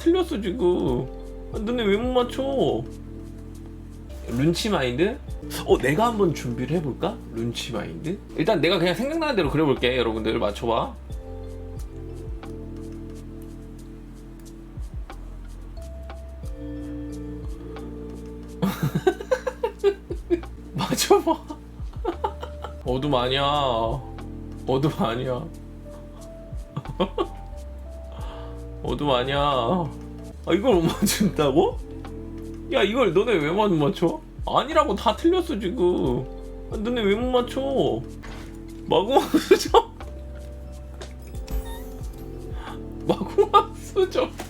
틀렸어 지금. 아, 너네 왜 못 맞춰? 룬치 마인드? 어 내가 한번 준비를 해볼까? 룬치 마인드? 일단 내가 그냥 생각나는 대로 그려볼게 여러분들. 맞춰봐. 맞춰봐. 어둠 아니야. 어둠 아니야 어둠 아니야 아 이걸 못 맞춘다고? 야 이걸 너네 왜 못 맞춰? 아니라고 다 틀렸어 지금 아, 너네 왜 못 맞춰? 마구마구 수정 마구마구 수정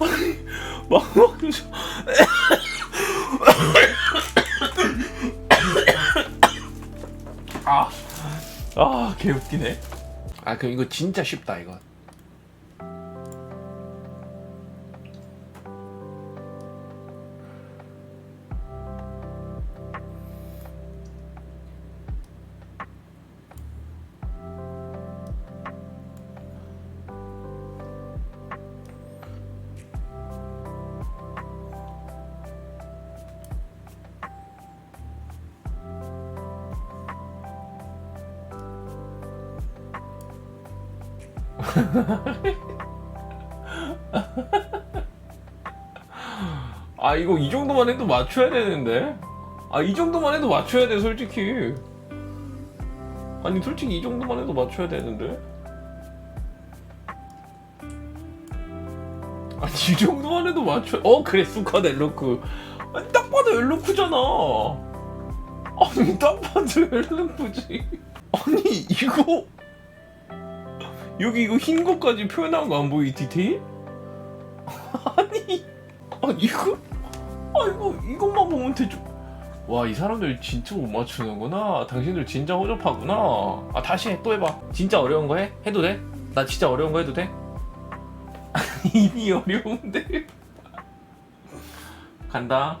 아니 마구 개 웃기네. 아, 그럼 이거 진짜 쉽다, 이거. 아, 이거 이 정도만 해도 맞춰야 되는데? 아, 이 정도만 해도 맞춰야 돼, 솔직히. 아니, 솔직히 이 정도만 해도 맞춰야 되는데? 아니, 이 정도만 해도 맞춰. 어, 그래, 수컷 엘로크. 아니, 딱 봐도 엘로크잖아. 아니, 딱 봐도 엘로크지. 아니, 이거. 여기 이거 흰 것까지 표현한 거 안 보이 디테일? 아니 아 이거 아 이거 이것만 보면 되죠 와이 사람들 진짜 못 맞추는구나 당신들 진짜 허접하구나 아 다시 해 또 해봐 진짜 어려운 거 해? 해도 돼? 나 진짜 어려운 거 해도 돼? 이미 어려운데 간다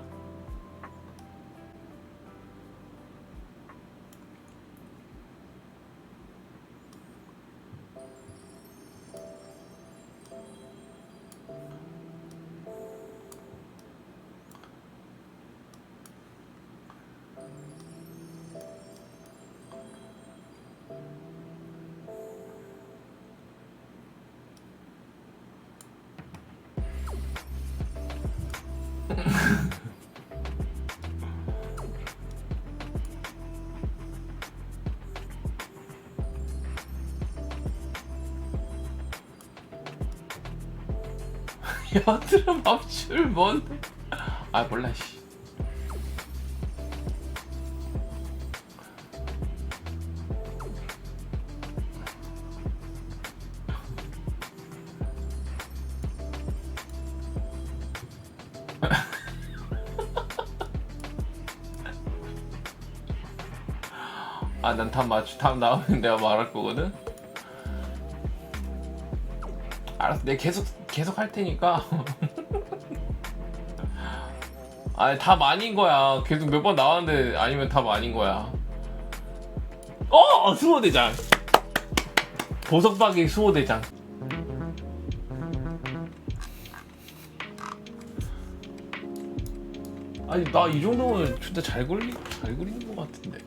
여드름 앞줄 뭔데 아 몰라 씨 아, 난답 맞추, 답 나오면 내가 말할 거거든? 알았어, 내가 계속, 계속 할 테니까. 아니, 답 아닌 거야. 계속 몇 번 나왔는데 아니면 답 아닌 거야. 어! 수호대장! 보석박이 수호대장. 아니, 나 이 정도면 진짜 잘 그리, 잘 그리는 것 같은데.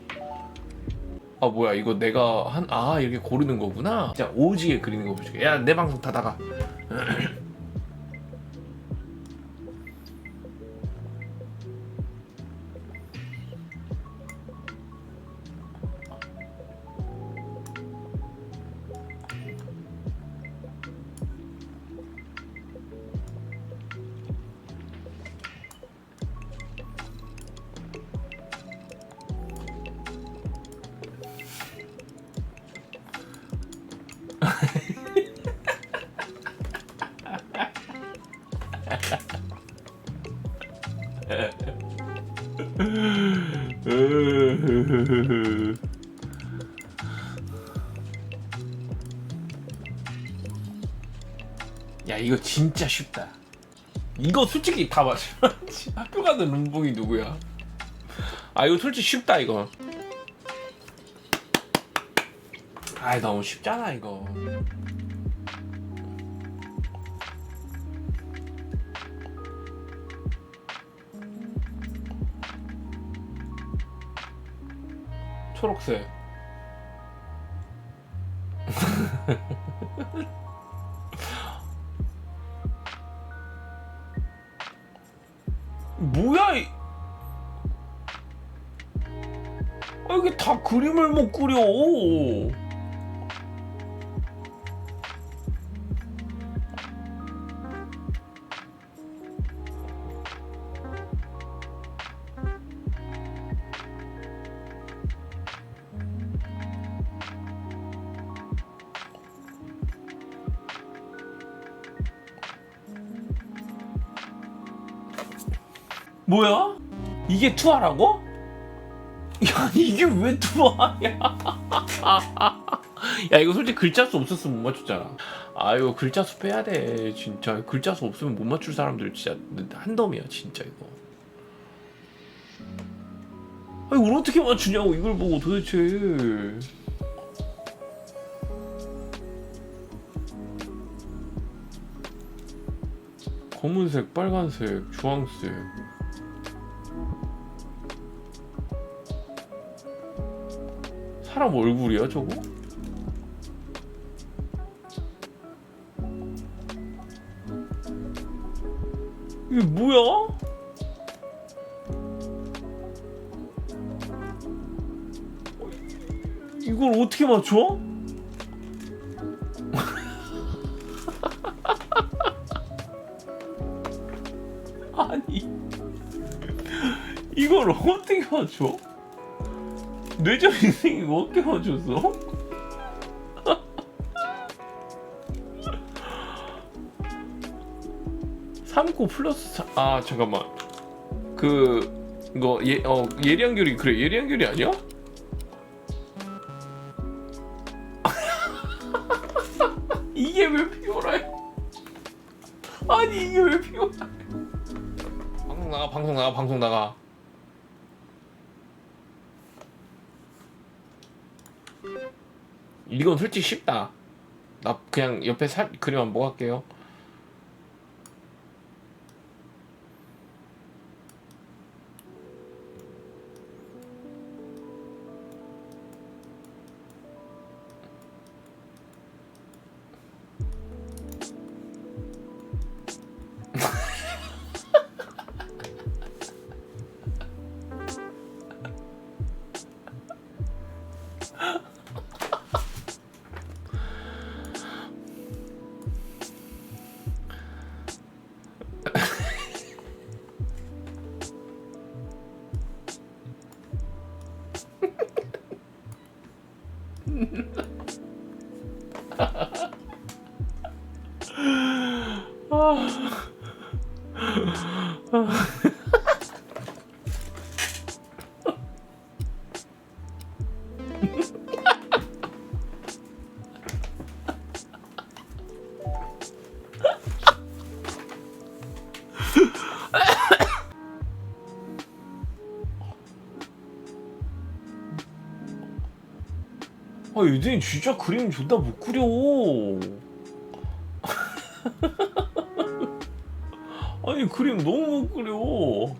아 뭐야 이거 내가 한 아 이렇게 고르는 거구나 진짜 오지게 그리는 거 보여줄게 야 내 방송 다 나가 Yeah. 야 이거 진짜 쉽다. 이거 솔직히 다 맞춰 학교 가는 룸봉이 누구야? 아 이거 솔직히 쉽다 이거. 아 너무 쉽잖아 이거. 초록색 뭐야 이... 아 이게 다 그림을 못 그려 뭐야? 이게 투하라고? 야 이게 왜 투하야? 야 이거 솔직히 글자 수 없었으면 못 맞췄잖아. 아 이거 글자 수 빼야 돼 진짜 글자 수 없으면 못 맞출 사람들 진짜 한덤이야 진짜 이거. 아 이걸 어떻게 맞추냐고 이걸 보고 도대체. 검은색, 빨간색, 주황색. 사람 얼굴이야 저거? 이게 뭐야? 이걸 어떻게 맞춰? 아니 이걸 어떻게 맞춰? 뇌절 인생 이거 어떻게 맞췄어? 삼코 플러스 사... 아 잠깐만 그 이거 예어 예리한 결이 그래 예리한 결이 아니야? 이게 왜 피오라야? 아니 이게 왜 피오라? 방송 나가 방송 나가 방송 나가. 이건 솔직히 쉽다. 나 그냥 옆에 살 그림 한번 보고 갈게요. Ha ha ha. 얘들이 진짜 그림 존나 못 그려. 아니 그림 너무 못 그려.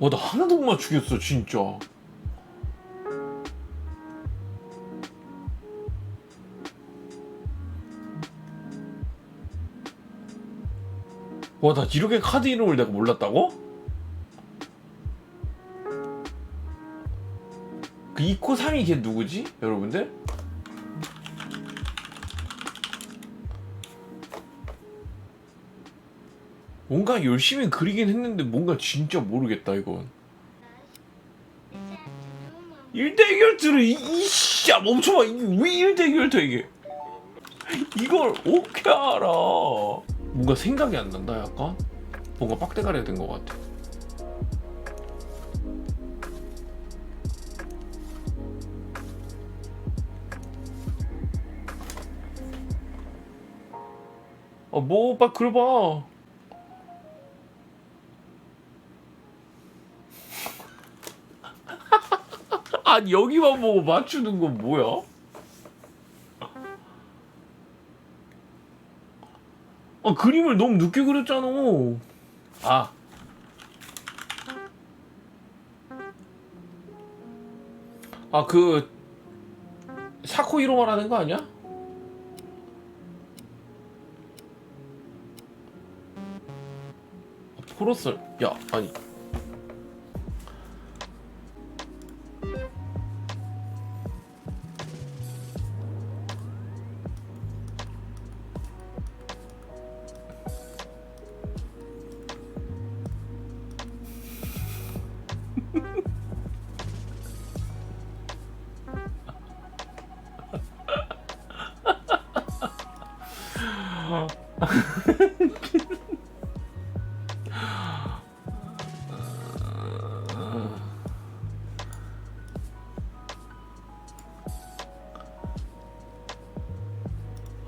와 나 하나도 못 맞추겠어 진짜. 와 나 이렇게 카드 이름을 내가 몰랐다고? 그 2코 3이 걔 누구지? 여러분들? 뭔가 열심히 그리긴 했는데 뭔가 진짜 모르겠다 이건 1대1 결투를 이씨야 멈춰봐 이게 왜 1대1 결투야 이게 이걸 어떻게 알아 뭔가 생각이 안 난다 약간? 뭔가 빡대가리 된것 같아. 아뭐 오빠 그려봐. 아니 여기만 보고 맞추는 건 뭐야? 아 그림을 너무 늦게 그렸잖아. 아. 아그 샤코 이로 말하는 거 아니야? 포로설 야 아니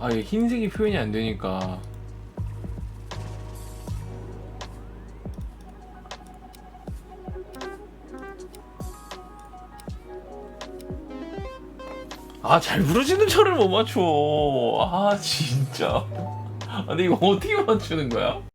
아 이게 흰색이 표현이 안 되니까. 아잘 부러지는 철을 못 맞춰. 아 진짜. 아, 근데 이거 어떻게 맞추는 거야?